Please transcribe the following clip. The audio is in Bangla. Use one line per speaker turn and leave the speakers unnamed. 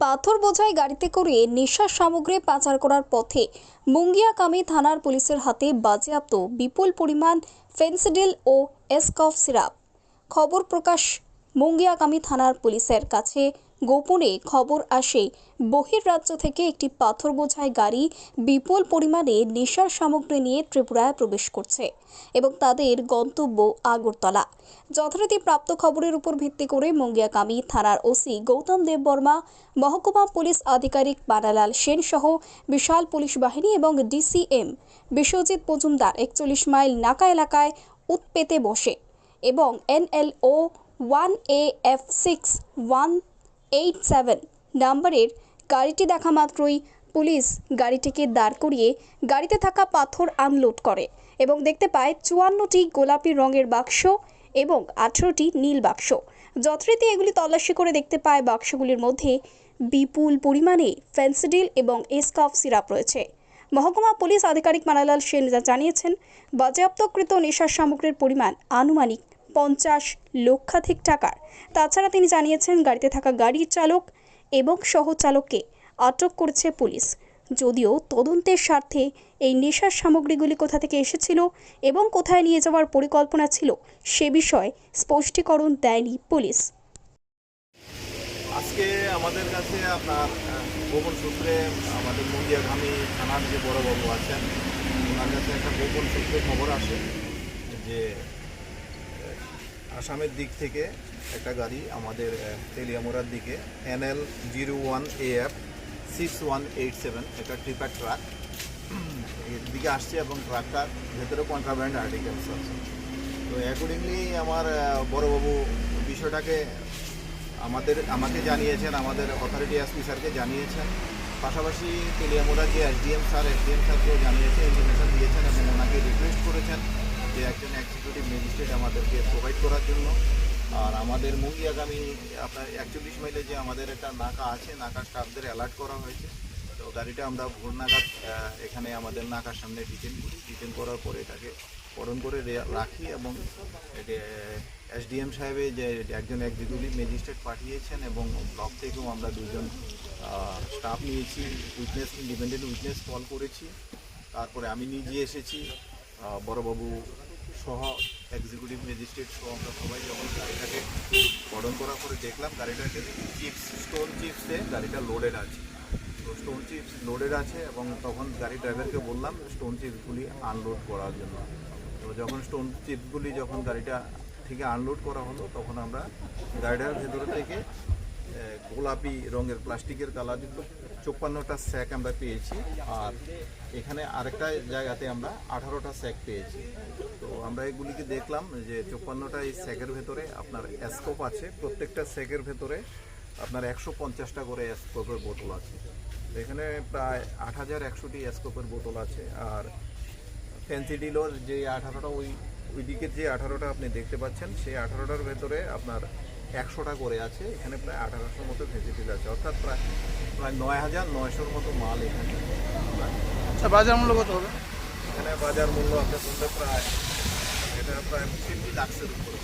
পাথর বোঝাই গাড়িতে করে নেশার সামগ্রী পাচার করার পথে মুঙ্গিয়াকামী থানার পুলিশের হাতে বাজেয়াপ্ত বিপুল পরিমাণ ফেন্সিডিল ও এসকফ সিরাপ। খবর প্রকাশ মুঙ্গিয়াকামী থানার পুলিশের কাছে গোপনে খবর আসে বহির্রাজ্য থেকে একটি পাথর বোঝাই গাড়ি বিপুল পরিমাণে নেশার সামগ্রী নিয়ে ত্রিপুরায় প্রবেশ করছে এবং তাদের গন্তব্য আগরতলা। যথারীতি প্রাপ্ত খবরের উপর ভিত্তি করে মঙ্গিয়াকামী থানার ওসি গৌতম দেব বর্মা, মহকুমা পুলিশ আধিকারিক বানালাল সেন সহ বিশাল পুলিশ বাহিনী এবং ডিসিএম বিশ্বজিৎ মজুমদার একচল্লিশ মাইল নাকা এলাকায় উৎপেতে বসে এবং N L O one A F six one eight seven নাম্বারের গাড়িটি দেখা মাত্রই পুলিশ গাড়িটিকে দাঁড় করিয়ে গাড়িতে থাকা পাথর আনলোড করে এবং দেখতে পায় চুয়ান্নটি গোলাপি রঙের বাক্স এবং আঠেরোটি নীল বাক্স। যথারীতি এগুলি তল্লাশি করে দেখতে পায় বাক্সগুলির মধ্যে বিপুল পরিমাণে ফেন্সিডিল এবং এসকাফ সিরাপ রয়েছে। মহকুমা পুলিশ আধিকারিক মানালাল সেন জানিয়েছেন, বাজেয়াপ্তকৃত নেশার সামগ্রীর পরিমাণ আনুমানিক পঞ্চাশ লক্ষাধিক টাকার। তাছাড়া তিনি জানিয়েছেন, গাড়িতে থাকা গাড়ির চালক এবং সহচালককে আটক করেছে পুলিশ। যদিও তদন্তের স্বার্থে এই নেশার সামগ্রীগুলি কোথা থেকে এসেছিল এবং কোথায় নিয়ে যাওয়ার পরিকল্পনা ছিল, সে বিষয়ে স্পষ্টীকরণ দেয়নি পুলিশ।
আজকে আমাদের কাছে আপনার গোপন সূত্রে আমাদের মুন্দিয়াঘামী থানার যে বড়বাবু আছেন, ওনার কাছে একটা গোপন সূত্রে খবর আসে যে আসামের দিক থেকে একটা গাড়ি আমাদের তেলিয়ামোড়ার দিকে NL zero one A F six one eight seven একটা ট্রিপার ট্রাক এর দিকে আসছে এবং ট্রাকটার ভেতরে কন্ট্রাব্যান্ড আর্টিকেলস আছে। তো অ্যাকর্ডিংলি আমার বড়বাবু বিষয়টাকে আমাদের, আমাকে জানিয়েছেন, আমাদের অথরিটি এসপি স্যারকে জানিয়েছেন। পাশাপাশি তেলিয়ামোড়া যে এসডিএম স্যার এসডিএম স্যারকেও জানিয়েছে ইনফরমেশন দিয়েছেন এবং ওনাকে রিকোয়েস্ট করেছেন যে একজন ম্যাজিস্ট্রেট আমাদেরকে প্রোভাইড করার জন্য। আর আমাদের মুভি আগামী আপনার একচল্লিশ মাইলে যে আমাদের একটা নাকা আছে, নাকা স্টাফদের অ্যালার্ট করা হয়েছে। তো গাড়িটা আমরা ভোর নাগাদ এখানে আমাদের নাকার সামনে ডিটেন করি। ডিটেন করার পরে এটাকে পরন করে রাখি এবং এসডিএম সাহেবে যে একজন এক্সিকিউটিভ ম্যাজিস্ট্রেট পাঠিয়েছেন এবং ব্লক থেকেও আমরা দুজন স্টাফ নিয়েছি। উইটনেস ইন্ডিপেন্ডেন্ট উইটনেস কল করেছি। তারপরে আমি নিজে এসেছি। বড়বাবু সহ এক্সিকিউটিভ ম্যাজিস্ট্রেট সহ আমরা সবাই যখন গাড়িটাকে গঠন করার পরে দেখলাম, গাড়িটাকে চিপস স্টোন চিপসে গাড়িটা লোডেড আছে। তো স্টোন চিপস লোডেড আছে এবং তখন গাড়ি ড্রাইভারকে বললাম স্টোন চিপসগুলি আনলোড করার জন্য। তো যখন স্টোন চিপসগুলি যখন গাড়িটা থেকে আনলোড করা হলো, তখন আমরা গাড়িটার ভেতরে থেকে গোলাপি রঙের প্লাস্টিকের কালার কালারযুক্ত চোপ্পান্নটা স্যাক আমরা পেয়েছি। আর এখানে আরেকটা জায়গাতে আমরা আঠারোটা স্যাক পেয়েছি। তো আমরা এগুলিকে দেখলাম যে চোপ্পান্নটা এই স্যাকের ভেতরে আপনার স্কোপ আছে। প্রত্যেকটা স্যাকের ভেতরে আপনার একশো পঞ্চাশটা করে স্কোপের বোতল আছে। এখানে প্রায় আট হাজার একশোটি স্কোপের বোতল আছে। আর ফ্যান্সি ডিলোর যে আঠারোটা, ওই ওই দিকের যে আঠারোটা আপনি দেখতে পাচ্ছেন, সেই আঠারোটার ভেতরে আপনার একশোটা করে আছে এখানে প্রায় আঠারোশোর মতো ভেজিটেবল আছে অর্থাৎ প্রায় প্রায় নয় হাজার নয়শোর মতো মাল এখানে
আচ্ছা বাজার মূল্য কত হবে?
এখানে বাজার মূল্য আপনার প্রায় এটা প্রায় ফিফটি লাক্সের উপরে।